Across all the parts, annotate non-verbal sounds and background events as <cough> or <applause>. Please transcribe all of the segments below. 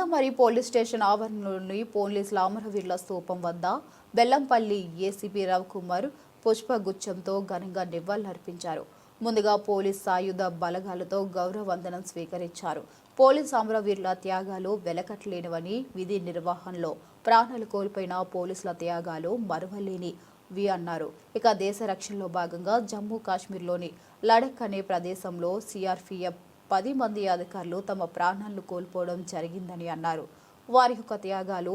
Mandamarri police station ఆవరణలోని పోలీసుల అమరవీరుల స్థూపం వద్ద బెల్లంపల్లి ఏసీపీ రవికుమార్ పుష్పగుచ్చంతో ఘనంగా నివాళులర్పించారు. ముందుగా పోలీస్ సాయుధ బలగాలతో గౌరవవందనం స్వీకరించారు. పోలీస్ అమరవీరుల త్యాగాలు వెలకట్లేనివని విధి నిర్వహణలో ప్రాణాలు కోల్పోయిన పోలీసుల త్యాగాలు మరువలేని వి అన్నారు. ఇక దేశ రక్షణలో భాగంగా జమ్మూ కాశ్మీర్లోని లడక్ అనే ప్రదేశంలో సిఆర్పిఎఫ్ పది మంది అధికారులు తమ ప్రాణాలను కోల్పోవడం జరిగిందని అన్నారు. వారి యొక్క త్యాగాలు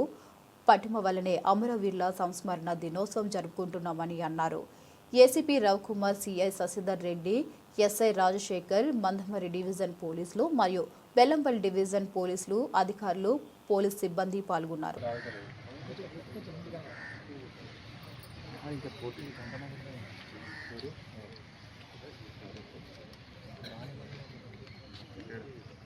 పటిమ వలనే అమరవీరుల సంస్మరణ దినోత్సవం జరుపుకుంటున్నామని అన్నారు. ACP Ravikumar CI Sasidhar Reddy SI Rajasekhar Mandamarri division పోలీసులు మరియు బెల్లంపల్లి డివిజన్ పోలీసులు అధికారులు పోలీస్ సిబ్బంది పాల్గొన్నారు.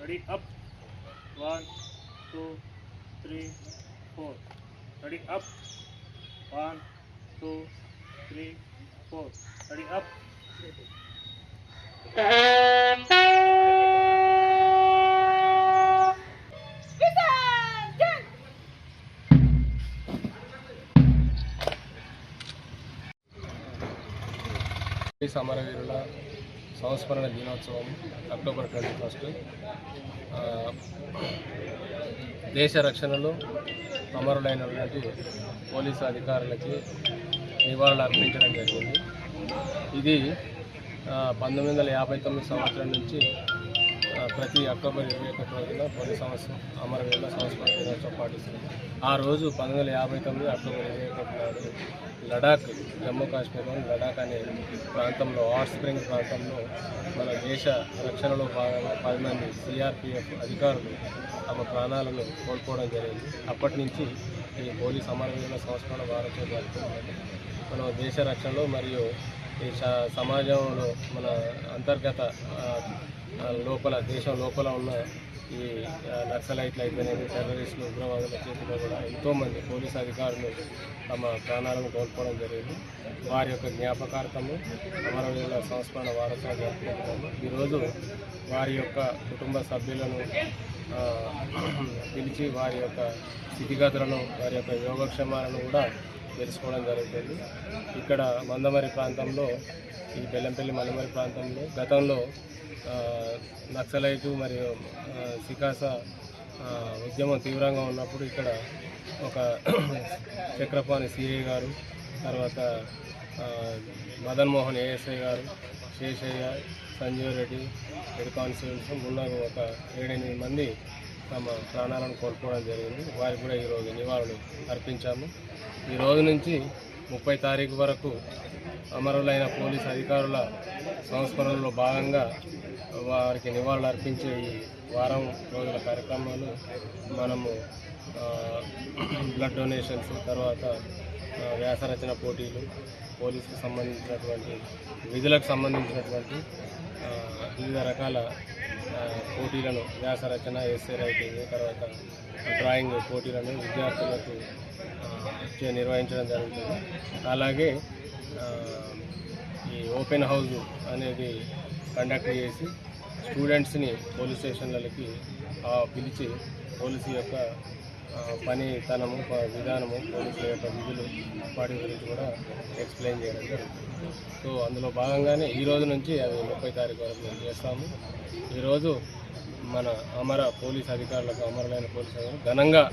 Ready up. One, two, three, four. Ready up. One, two, three, four. Ready up. Police అమరవీరుల సంస్మరణ దినోత్సవం అక్టోబర్ ట్వంటీ ఫస్ట్. దేశ రక్షణలో అమరులైనటువంటి పోలీసు అధికారులకి నివాళులు అర్పించడం జరిగింది. ఇది పంతొమ్మిది వందల యాభై తొమ్మిది సంవత్సరం నుంచి ప్రతి అక్టోబర్ ఇరవై ఒకటి రోజున పోలీస్ సంవత్సరం అమరవీరుల సంస్మరణ దినోత్సవం పాటిస్తుంది. ఆ రోజు పంతొమ్మిది వందల యాభై తొమ్మిది అక్టోబర్ ఇరవై ఒకటి నాడు లడాక్ జమ్మూ కాశ్మీర్లోని లడాక్ అనే ప్రాంతంలో హాట్ స్ప్రింగ్ ప్రాంతంలో మన దేశ రక్షణలో భాగంగా పది మంది సిఆర్పిఎఫ్ అధికారులు తమ ప్రాణాలను కోల్పోవడం జరిగింది. అప్పటి నుంచి ఈ పోలీస్ అమరవీరుల సంస్కరణ వారోత్సవం జరుపుకుంటున్నాము మన దేశ రక్షణలో మరియు ఈ స- సమాజంలో మన అంతర్గత లోపల దేశం లోపల ఉన్న ఈ నక్సలైట్లు అయితేనేమి టెర్రరిస్టులు ఉగ్రవాదుల చేతిలో కూడా ఎంతోమంది పోలీస్ అధికారులు తమ ప్రాణాలను కోల్పోవడం జరిగింది. వారి యొక్క జ్ఞాపకార్థము అమరవీరుల సంస్మరణ వారోత్సవం జరుపుకుంటున్నాము. ఈరోజు వారి యొక్క కుటుంబ సభ్యులను పిలిచి వారి యొక్క స్థితిగతులను వారి యొక్క యోగక్షేమాలను కూడా తెలుసుకోవడం జరుగుతుంది. ఇక్కడ మందమరి ప్రాంతంలో ఈ బెల్లంపల్లి మందమరి ప్రాంతంలో గతంలో నక్సలైటు మరియు సికాస ఉద్యమం తీవ్రంగా ఉన్నప్పుడు ఇక్కడ ఒక <clears throat> చక్రపాణి సిఐ గారు తర్వాత Madan Mohan ASI garu Seshaiah Sanjeev Reddy head constables ఉన్న ఒక ఏడెనిమిది మంది తమ ప్రాణాలను కోల్పోవడం జరిగింది. వారికి కూడా ఈరోజు నివాళులు అర్పించాము. ఈ రోజు నుంచి ముప్పై తారీఖు వరకు అమరులైన పోలీస్ అధికారుల సంస్మరణలో భాగంగా వారికి నివాళులు అర్పించే ఈ వారం రోజుల కార్యక్రమాలు మనము బ్లడ్ డొనేషన్స్ తర్వాత వ్యాసరచన పోటీలు పోలీసుకు సంబంధించినటువంటి విధులకు సంబంధించినటువంటి వివిధ రకాల పోటీలను పోటీలను వ్యాసరచన ఎస్ఏ రైటింగ్ తర్వాత డ్రాయింగ్ పోటీలను విద్యార్థులకు నిర్వహించడం జరుగుతుంది. అలాగే ఈ ఓపెన్ హౌస్ అనేది కండక్ట్ చేసి స్టూడెంట్స్ని పోలీస్ స్టేషన్లకి పిలిచి పోలీసు యొక్క పనితనము ప- విధానము పోలీసుల యొక్క విధులు వాటి గురించి కూడా ఎక్స్ప్లెయిన్ చేయడం జరుగుతుంది. సో అందులో భాగంగానే ఈ రోజు నుంచి అవి ముప్పై తారీఖు వరకు మేము చేస్తాము. ఈరోజు మన అమర పోలీస్ అధికారులకు అమరులైన పోలీస్ అధికారులు ఘనంగా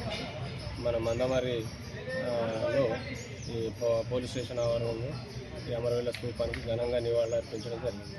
మన మందమరిలో ఈ పోలీస్ స్టేషన్ ఆవరణలో ఈ అమరవీల స్థూపానికి ఘనంగా నివాళులు అర్పించడం జరిగింది.